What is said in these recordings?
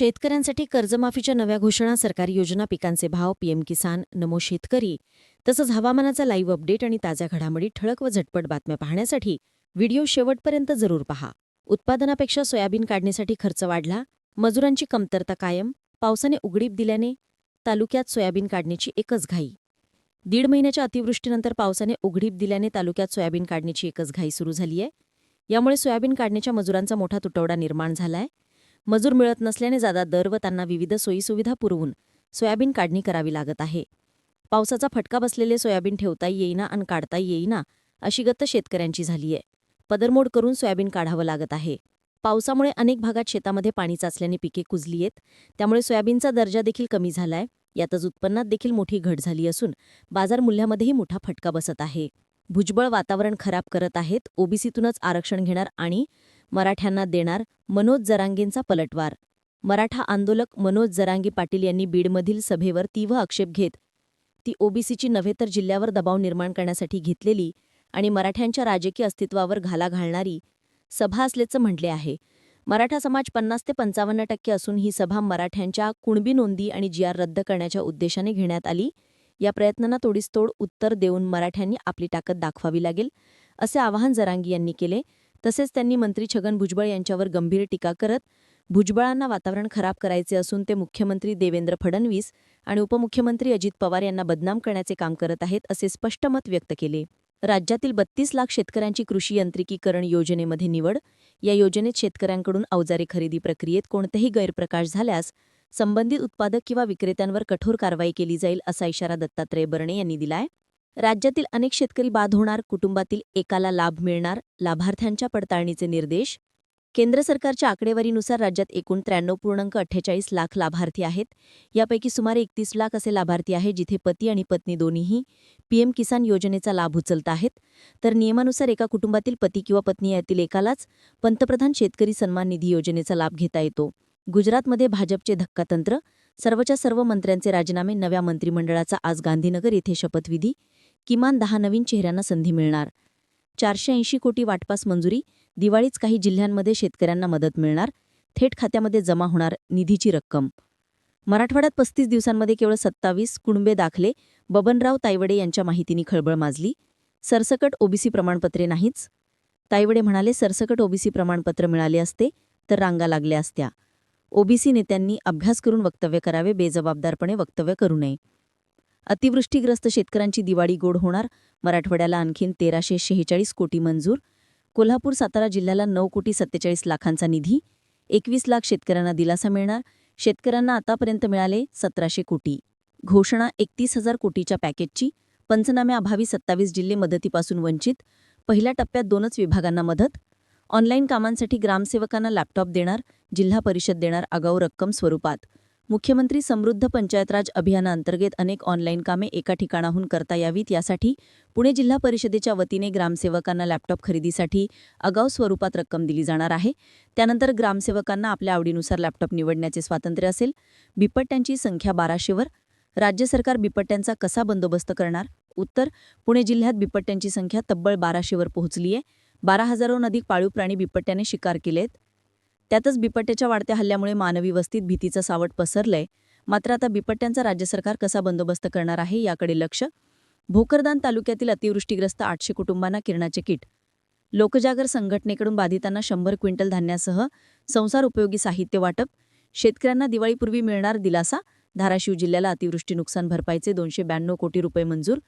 शेतकऱ्यांसाठी कर्जमाफीच्या नव्या घोषणा सरकारी योजना पिकांचे भाव पीएम किसान नमो शेतकरी तसंच हवामानाचा लाईव्ह अपडेट आणि ताज्या घडामोडी ठळक व झटपट बातम्या पाहण्यासाठी व्हिडिओ शेवटपर्यंत जरूर पहा. उत्पादनापेक्षा सोयाबीन काढण्यासाठी खर्च वाढला मजुरांची कमतरता कायम पावसाने उघडीप दिल्याने तालुक्यात सोयाबीन काढण्याची एकच घाई. दीड महिन्याच्या अतिवृष्टीनंतर पावसाने उघडीप दिल्याने तालुक्यात सोयाबीन काढण्याची एकच घाई सुरू झाली आहे यामुळे सोयाबीन काढण्याच्या मजुरांचा मोठा तुटवडा निर्माण झालाय. मजूर मिळत नसल्याने जादा दर व त्यांना विविध सोयीसुविधा पुरवून सोयाबीन काढणी करावी लागत आहे. पावसाचा फटका बसलेले सोयाबीन ठेवता येईना आणि काढता येईना अशी गत शेतकऱ्यांची झालीय पदरमोड करून सोयाबीन काढावं लागत आहे. पावसामुळे अनेक भागात शेतामध्ये पाणी चाचल्याने पिके कुजली आहेत. त्यामुळे सोयाबीनचा दर्जा देखील कमी झालाय. यातच उत्पन्नात देखील मोठी घट झाली असून बाजार मूल्यामध्येही मोठा फटका बसत आहे. भुजबळ वातावरण खराब करत आहेत. ओबीसीतूनच आरक्षण घेणार आणि मराठ्यांना देणार मनोज जरांगेंचा पलटवार. मराठा आंदोलक मनोज जरांगे पाटील यांनी बीडमधील सभेवर तीव्र आक्षेप घेत ती ओबीसीची नव्हे तर जिल्ह्यावर दबाव निर्माण करण्यासाठी घेतलेली आणि मराठ्यांच्या राजकीय अस्तित्वावर घाला घालणारी सभा असल्याचं म्हटले आहे. मराठा समाज पन्नास ते पंचावन्न टक्के असून ही सभा मराठ्यांच्या कुणबी नोंदी आणि जी आर रद्द करण्याच्या उद्देशाने घेण्यात आली. या प्रयत्नांना तोडीसतोड उत्तर देऊन मराठ्यांनी आपली ताकद दाखवावी लागेल असे आवाहन जरांगी यांनी केले. तसेच त्यांनी मंत्री छगन भुजबळ यांच्यावर गंभीर टीका करत भुजबळांना वातावरण खराब करायचे असून ते मुख्यमंत्री देवेंद्र फडणवीस आणि उपमुख्यमंत्री अजित पवार यांना बदनाम करण्याचे काम करत आहेत असे स्पष्ट मत व्यक्त केले. राज्यातील बत्तीस लाख शेतकऱ्यांची कृषी यांत्रिकीकरण योजनेमध्ये निवड. या योजनेत शेतकऱ्यांकडून अवजारे खरेदी प्रक्रियेत कोणतेही गैरप्रकाश झाल्यास संबंधित उत्पादक किंवा विक्रेत्यांवर कठोर कारवाई केली जाईल असा इशारा दत्तात्रय बर्णे यांनी दिलाय. राज्यातील अनेक शेतकरी बाद होणार कुटुंबातील एकाला लाभ मिळणार लाभार्थ्यांच्या पडताळणीचे निर्देश. केंद्र सरकारच्या आकडेवारीनुसार राज्यात एकूण त्र्याण्णव पूर्णांक अठ्ठेचाळीस लाख लाभार्थी आहेत. यापैकी सुमारे एकतीस लाख असे लाभार्थी आहेत जिथे पती आणि पत्नी दोन्हीही पीएम किसान योजनेचा लाभ उचलत आहेत. तर नियमानुसार एका कुटुंबातील पती किंवा पत्नी यातील एकालाच पंतप्रधान शेतकरी सन्मान निधी योजनेचा लाभ घेता येतो. गुजरातमध्ये भाजपचे धक्कातंत्र सर्वच्या सर्व मंत्र्यांचे राजीनामे नव्या मंत्रिमंडळाचा आज गांधीनगर येथे शपथविधी किमान दहा नवीन चेहऱ्यांना संधी मिळणार. चारशे ऐंशी कोटी वाटपास मंजुरी दिवाळीच काही जिल्ह्यांमध्ये शेतकऱ्यांना मदत मिळणार थेट खात्यामध्ये जमा होणार निधीची रक्कम. मराठवाड्यात पस्तीस दिवसांमध्ये केवळ सत्तावीस कुणबे दाखले बबनराव तायवडे यांच्या माहितीनी खळबळ माजली. सरसकट ओबीसी प्रमाणपत्रे नाहीच. तायवडे म्हणाले सरसकट ओबीसी प्रमाणपत्र मिळाले असते तर रांगा लागल्या असत्या. ओबीसी नेत्यांनी अभ्यास करून वक्तव्य करावे बेजबाबदारपणे वक्तव्य करू नये. अतिवृष्टीग्रस्त शेतकऱ्यांची दिवाळी गोड होणार. मराठवाड्याला आणखीन तेराशे शेहेचाळीस कोटी मंजूर. कोल्हापूर सातारा जिल्ह्याला नऊ कोटी सत्तेचाळीस लाखांचा निधी. एकवीस लाख शेतकऱ्यांना दिलासा मिळणार. शेतकऱ्यांना आतापर्यंत मिळाले सतराशे कोटी. घोषणा एकतीस हजार कोटीच्या पॅकेजची. पंचनाम्याअभावी सत्तावीस जिल्हे मदतीपासून वंचित. पहिल्या टप्प्यात दोनच विभागांना मदत. ऑनलाईन कामांसाठी ग्रामसेवकांना लॅपटॉप देणार जिल्हा परिषद देणार आगाऊ रक्कम स्वरूपात. मुख्यमंत्री समृद्ध पंचायतराज अभियानाअंतर्गत अनेक ऑनलाईन कामे एका ठिकाणाहून करता यावीत यासाठी पुणे जिल्हा परिषदेच्या वतीने ग्रामसेवकांना लॅपटॉप खरेदीसाठी आगाऊ स्वरूपात रक्कम दिली जाणार आहे. त्यानंतर ग्रामसेवकांना आपल्या आवडीनुसार लॅपटॉप निवडण्याचे स्वातंत्र्य असेल. बिपट्ट्यांची संख्या बाराशेवर राज्य सरकार बिपट्ट्यांचा कसा बंदोबस्त करणार? उत्तर पुणे जिल्ह्यात बिपट्ट्यांची संख्या तब्बल बाराशेवर पोहोचली आहे बारा हजारहून अधिक पाळीव प्राणी बिपट्ट्याने शिकार केलेत. त्यातच बिपट्ट्याच्या वाढत्या हल्ल्यामुळे मानवी वस्तीत भीतीचं सावट पसरलंय. मात्र आता बिपट्ट्यांचा राज्य सरकार कसा बंदोबस्त करणार आहे याकडे लक्ष? भोकरदान तालुक्यातील अतिवृष्टीग्रस्त आठशे कुटुंबांना किरणाचे किट. लोकजागर संघटनेकडून बाधितांना शंभर क्विंटल धान्यासह संसार उपयोगी साहित्य वाटप. शेतकऱ्यांना दिवाळीपूर्वी मिळणार दिलासा? धाराशिव जिल्ह्याला अतिवृष्टी नुकसान भरपाईचे दोनशे ब्याण्णव कोटी रुपये मंजूर.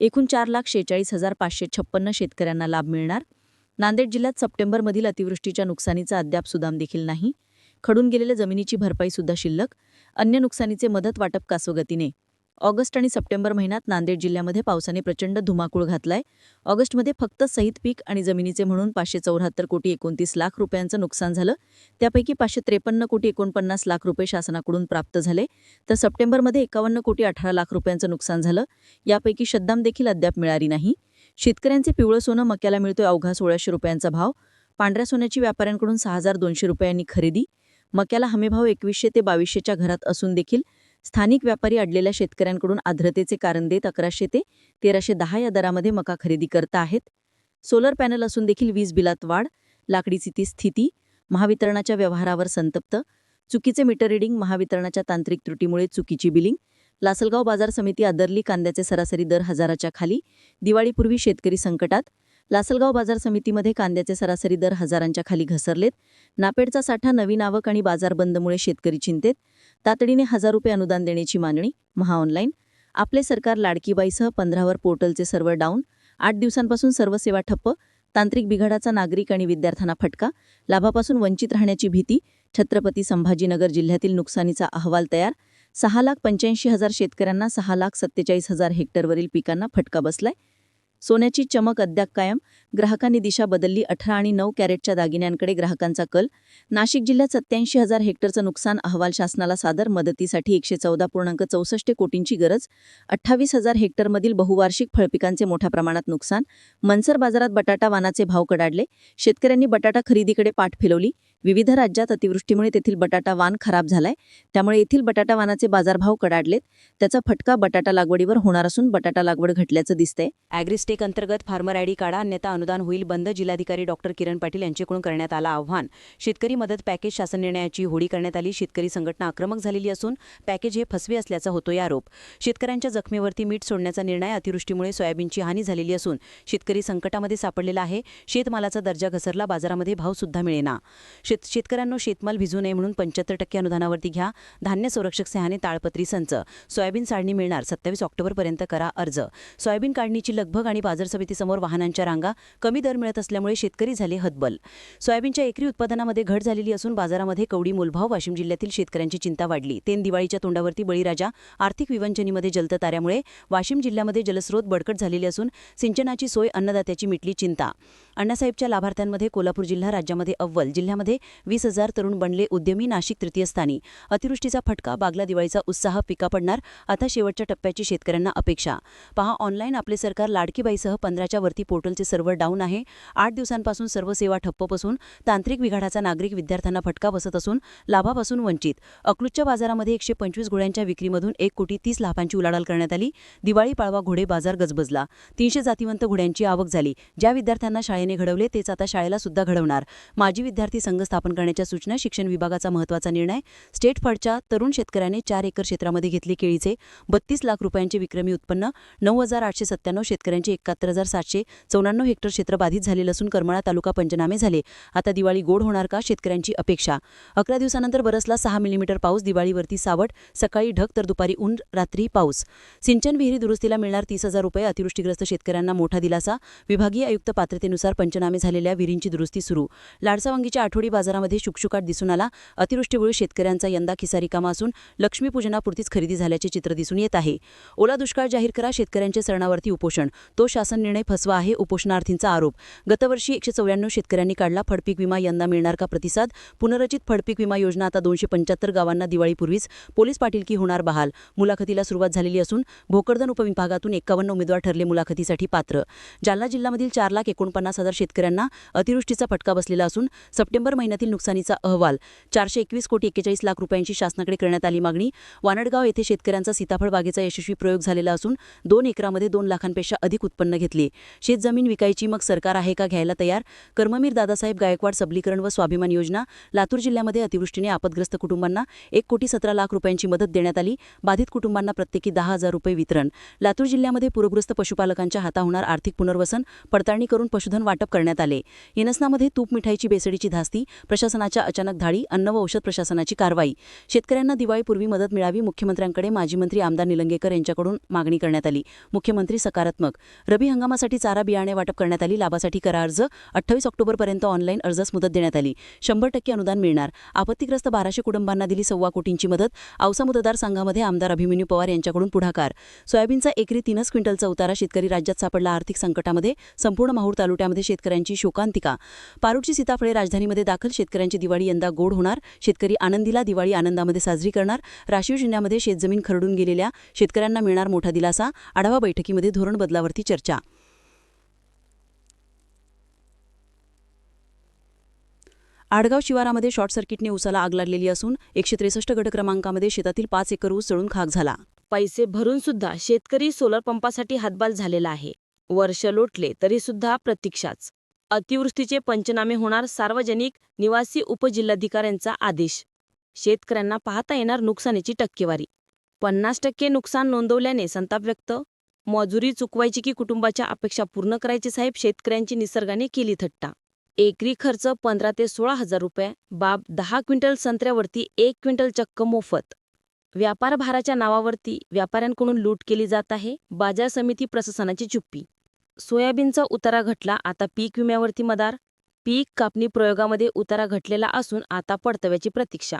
एकूण चार लाख शेहेचाळीस हजार पाचशे छप्पन्न शेतकऱ्यांना लाभ मिळणार. नांदेड जिल्ह्यात सप्टेंबरमधील अतिवृष्टीच्या नुकसानीचा अद्याप सुदाम देखील नाही. खडून गेलेल्या जमिनीची भरपाई सुद्धा शिल्लक. अन्य नुकसानीचे मदत वाटप कासोगतीने ऑगस्ट आणि सप्टेंबर महिन्यात नांदेड जिल्ह्यामध्ये पावसाने प्रचंड धुमाकूळ घातलाय. ऑगस्टमध्ये फक्त सहित पीक आणि जमिनीचे म्हणून पाचशे चौऱ्याहत्तर कोटी एकोणतीस लाख रुपयांचं नुकसान झालं. त्यापैकी पाचशे त्रेपन्न कोटी एकोणपन्नास लाख रुपये शासनाकडून प्राप्त झाले. तर सप्टेंबरमध्ये एकावन्न कोटी अठरा लाख रुपयांचं नुकसान झालं. यापैकी शद्दाम देखील अद्याप मिळाली नाही. शेतकऱ्यांचे पिवळं सोनं मक्याला मिळतोय अवघा सोळाशे रुपयांचा भाव. पांढऱ्या सोन्याची व्यापाऱ्यांकडून सहा हजार दोनशे रुपयांनी खरेदी. मक्याला हमीभाव एकवीसशे ते बावीसशेच्या घरात असून देखील स्थानिक व्यापारी अडलेल्या शेतकऱ्यांकडून आर्द्रतेचे कारण देत अकराशे ते तेराशे दहा या दरामध्ये मका खरेदी करता आहेत. सोलर पॅनल असून देखील वीज बिलात वाढ लाकडीची ती स्थिती महावितरणाच्या व्यवहारावर संतप्त चुकीचे मीटर रिडिंग महावितरणाच्या तांत्रिक त्रुटीमुळे चुकीची बिलिंग लासलगाव बाजार समिती आदरली कांद्याचे सरासरी दर हजाराच्या खाली दिवाळीपूर्वी शेतकरी संकटात लासलगाव बाजार समितीमध्ये कांद्याचे सरासरी दर हजारांच्या खाली घसरलेत नापेडचा साठा नवीन आवक आणि बाजार बंदमुळे शेतकरी चिंतेत तातडीने हजार रुपये अनुदान देण्याची मागणी महाऑनलाईन आपले सरकार लाडकीबाईसह पंधरावर पोर्टलचे सर्व्हर डाऊन. आठ दिवसांपासून सर्व सेवा ठप्प. तांत्रिक बिघाडाचा नागरिक आणि विद्यार्थ्यांना फटका. लाभापासून वंचित राहण्याची भीती. छत्रपती संभाजीनगर जिल्ह्यातील नुकसानीचा अहवाल तयार. सहा लाख पंच्याऐंशी हजार शेतकऱ्यांना सहा लाख सत्तेचाळीस हजार हेक्टरवरील पिकांना फटका बसलाय. सोन्याची चमक अद्याप कायम. ग्राहकांनी दिशा बदलली. अठरा आणि नऊ कॅरेटच्या दागिन्यांकडे ग्राहकांचा कल. नाशिक जिल्ह्यात सत्याऐंशी हजार हेक्टरचं नुकसान अहवाल शासनाला सादर. मदतीसाठी एकशे चौदा पूर्णांक चौसष्ट कोटींची गरज. अठ्ठावीस हजार हेक्टरमधील बहुवार्षिक फळपिकांचे मोठ्या प्रमाणात नुकसान. मनसर बाजारात बटाटा वानाचे भाव कडाडले. शेतकऱ्यांनी बटाटा खरेदीकडे पाठ फिरवली. विविध राज्यात अतिवृष्टीमुळे तेथील बटाटा वान खराब झालाय. त्यामुळे येथील बटाटा वानाचे बाजारभाव कडाडलेत. त्याचा फटका बटाटा लागवडीवर होणार असून बटाटा लागवड घटल्याचं दिसतंय. अॅग्रिस्टेक अंतर्गत फार्मर आयडी काढा. अन्यथा अनुदान होईल बंद जिल्हाधिकारी डॉक्टर किरण पाटील यांच्याकडून करण्यात आलं आव्हान. शेतकरी मदत पॅकेज शासन निर्णयाची होळी करण्यात आली. शेतकरी संघटना आक्रमक झालेली असून पॅकेज हे फसवे असल्याचा होतोय आरोप. शेतकऱ्यांच्या जखमेवरती मीठ सोडण्याचा निर्णय अतिवृष्टीमुळे सोयाबीनची हानी झालेली असून शेतकरी संकटामध्ये सापडलेला आहे. शेतमालाचा दर्जा घसरला बाजारामध्ये भाव सुद्धा मिळेना. शेत शेतकऱ्यांनो शेतमाल भिजू नये म्हणून पंच्याहत्तर टक्के अनुदानावरती घ्या. धान्य संरक्षक सहाने ताळपत्री संच. सोयाबीन साडणी मिळणार. सत्तावीस ऑक्टोबरपर्यंत करा अर्ज. सोयाबीन काढणीची लगभग आणि बाजार समितीसमोर वाहनांच्या रांगा कमी दर मिळत असल्यामुळे शेतकरी झाले हतबल. सोयाबीनच्या एकरी उत्पादनामध्ये घट झालेली असून बाजारामध्ये कवडी मोलभाव वाशिम जिल्ह्यातील शेतकऱ्यांची चिंता वाढली. तेन दिवाळीच्या तोंडावरती बळीराजा आर्थिक विवंचनेमध्ये जलतताऱ्यामुळे वाशिम जिल्ह्यामध्ये जलस्रोत बडकट झालेले असून सिंचनाची सोय अन्नदात्याची मिटली चिंता. अण्णासाहेबच्या लाभार्थ्यांमध्ये कोल्हापूर जिल्हा राज्यामध्ये अव्वल जिल्ह्यामध्ये वीस हजार तरुण बनले उद्यमी नाशिक तृतीय स्थानी. अतिवृष्टीचा फटका बागला दिवाळीचा उत्साह पिका पडणार आता शेवटच्या टप्प्याची शेतकऱ्यांना अपेक्षा. पहा ऑनलाईन आपले सरकार लाडकीबाईसह पंधराच्या वरती पोर्टलचे सर्व्हर डाऊन आहे. आठ दिवसांपासून सर्व सेवा ठप्प बसून तांत्रिक बिघाडाचा नागरिक विद्यार्थ्यांना फटका बसत असून लाभापासून वंचित. अकलूजच्या बाजारामध्ये एकशे पंचवीस घोड्यांच्या विक्रीमधून एक कोटी तीस लाभांची उलाढाल करण्यात आली. दिवाळी पाळवा घोडे बाजार गजबजला. तीनशे जातीवंत घोड्यांची आवक झाली. ज्या विद्यार्थ्यांना शाळेने घडवले तेच आता शाळेला सुद्धा घडवणार. माजी विद्यार्थी संघ स्थापन करण्याच्या सूचना शिक्षण विभागाचा महत्त्वाचा निर्णय. स्टेट फडच्या तरुण शेतकऱ्याने चार एकर क्षेत्रामध्ये घेतले केळीचे बत्तीस लाख रुपयांचे विक्रमी उत्पन्न नऊ हजार आठशे सत्त्याण्णव शेतकऱ्यांचे एकाहत्तर हजार सातशे चौऱ्याण्णव हेक्टर क्षेत्र बाधित झालेलं असून करमाळा तालुका पंचनामे झाले. आता दिवाळी गोड होणार का शेतकऱ्यांची अपेक्षा? अकरा दिवसानंतर बरसला सहा मिलीमीटर पाऊस दिवाळीवरती सावट सकाळी ढग तर दुपारी ऊन रात्री पाऊस. सिंचन विहिरी दुरुस्तीला मिळणार तीस हजार रुपये अतिवृष्टीग्रस्त शेतकऱ्यांना मोठा दिलासा विभागीय आयुक्त पात्रतेनुसार पंचनामे झालेल्या विहिरींची दुरुस्ती सुरू. लाडसावंगीच्या आठवडी बाजारामध्ये शुकशुकाट दिसून आला. अतिवृष्टीमुळे शेतकऱ्यांचा यंदा खिसा रिकामा असून लक्ष्मीपूजनापुरतीच खरेदी झाल्याचे चित्र दिसून येत आहे. ओला दुष्काळ जाहीर करा शेतकऱ्यांच्या सरणावरती उपोषण. तो शासन निर्णय फसवा आहे उपोषणार्थींचा आरोप. गतवर्षी एकशे चौऱ्याण्णव शेतकऱ्यांनी काढला फडपीक विमा यंदा मिळणार का प्रतिसाद? पुनरचित फडपीक विमा योजना आता दोनशे पंच्याहत्तर गावांना दिवाळीपूर्वीच पोलीस पाटीलकी होणार बहाल? मुलाखतीला सुरुवात झालेली असून भोकरदन उपविभागातून एकावन्न उमेदवार ठरले मुलाखतीसाठी पात्र. जालना जिल्ह्यामधील चार लाख एकोणपन्नास हजार शेतकऱ्यांना अतिवृष्टीचा फटका बसलेला असून सप्टेंबर महिन्यातील नुकसानीचा अहवाल चारशे एकवीस कोटी एक्केचाळीस लाख रुपयांची शासनाकडे करण्यात आली मागणी. वानडगाव येथे शेतकऱ्यांचा सीताफळ बागेचा यशस्वी प्रयोग झालेला असून दोन एकरामध्ये दोन लाखांपेक्षा अधिक उत्पन्न घेतले. शेतजमीन विकायची मग सरकार आहे का घ्यायला तयार? कर्मवीर दादासाहेब गायकवाड सबलीकरण व स्वाभिमान योजना लातूर जिल्ह्यामध्ये अतिवृष्टीने आपदग्रस्त कुटुंबांना एक कोटी सतरा लाख रुपयांची मदत देण्यात आली. बाधित कुटुंबांना प्रत्येकी दहा हजार रुपये वितरण. लातूर जिल्ह्यामध्ये पूरग्रस्त पशुपालकांच्या हाता होणार आर्थिक पुनर्वसन पडताळणी करून पशुधन वाटप करण्यात आले. इनसनामध्ये तूप मिठाईची बेसडीची धास्ती प्रशासनाच्या अचानक धाडी अन्न व औषध प्रशासनाची कारवाई. शेतकऱ्यांना दिवाळीपूर्वी मदत मिळावी मुख्यमंत्र्यांकडे माजी मंत्री आमदार निलंगेकर यांच्याकडून मागणी करण्यात आली. मुख्यमंत्री सकारात्मक. रबी हंगामासाठी चारा बियाणे वाटप करण्यात आली. लाभासाठी करा अर्ज अठ्ठावीस ऑक्टोबरपर्यंत ऑनलाईन अर्जास मुदत देण्यात आली. शंभर टक्के अनुदान मिळणार. आपत्तीग्रस्त बाराशे कुटुंबांना दिली सव्वा कोटींची मदत औसा मतदारसंघामध्ये आमदार अभिमन्यू पवार यांच्याकडून पुढाकार. सोयाबीनचा एकरी तीनच क्विंटलचा उतारा शेतकरी राज्यात सापडला. आर्थिक संकटामध्ये संपूर्ण माहूर तालुक्यामध्ये शेतकऱ्यांची शोकांतिका. पारुटची सीताफळे राजधानीमध्ये दाखल शेतकऱ्यांची दिवाळी यंदा गोड होणार. शेतकरी आनंदीला दिवाळी आनंदामध्ये साजरी करणार. राशीव जिल्ह्यामध्ये शेतजमीन खरडून गेलेल्या शेतकऱ्यांना मिळणार मोठा दिलासा. आढावा बैठकीमध्ये धोरण बदलावरती चर्चा. आडगाव शिवारामध्ये शॉर्ट सर्किटने उसाला आग लागलेली असून एकशे त्रेसष्ट गट क्रमांकामध्ये शेतातील पाच एकर ऊस जळून खाक झाला. पैसे भरून सुद्धा शेतकरी सोलर पंपासाठी हातबाल झालेला आहे. वर्ष लोटले तरी सुद्धा प्रतीक्षाच. अतिवृष्टीचे पंचनामे होणार सार्वजनिक निवासी उपजिल्हाधिकाऱ्यांचा आदेश. शेतकऱ्यांना पाहता येणार नुकसानीची टक्केवारी. पन्नास टक्के नुकसान नोंदवल्याने संताप व्यक्त. मजुरी चुकवायची की कुटुंबाच्या अपेक्षा पूर्ण करायची साहेब शेतकऱ्यांची निसर्गाने केली थट्टा. एकरी खर्च पंधरा ते सोळा हजार रुपये बाब दहा क्विंटल संत्र्यावरती एक क्विंटल चक्क मोफत. व्यापार भाराच्या नावावरती व्यापाऱ्यांकडून लूट केली जात आहे बाजार समिती प्रशासनाची चुप्पी. सोयाबीनचा उतारा घटला आता पीक विम्यावरती मदार? पीक कापणी प्रयोगामध्ये उतारा घटलेला असून आता पडतव्याची प्रतीक्षा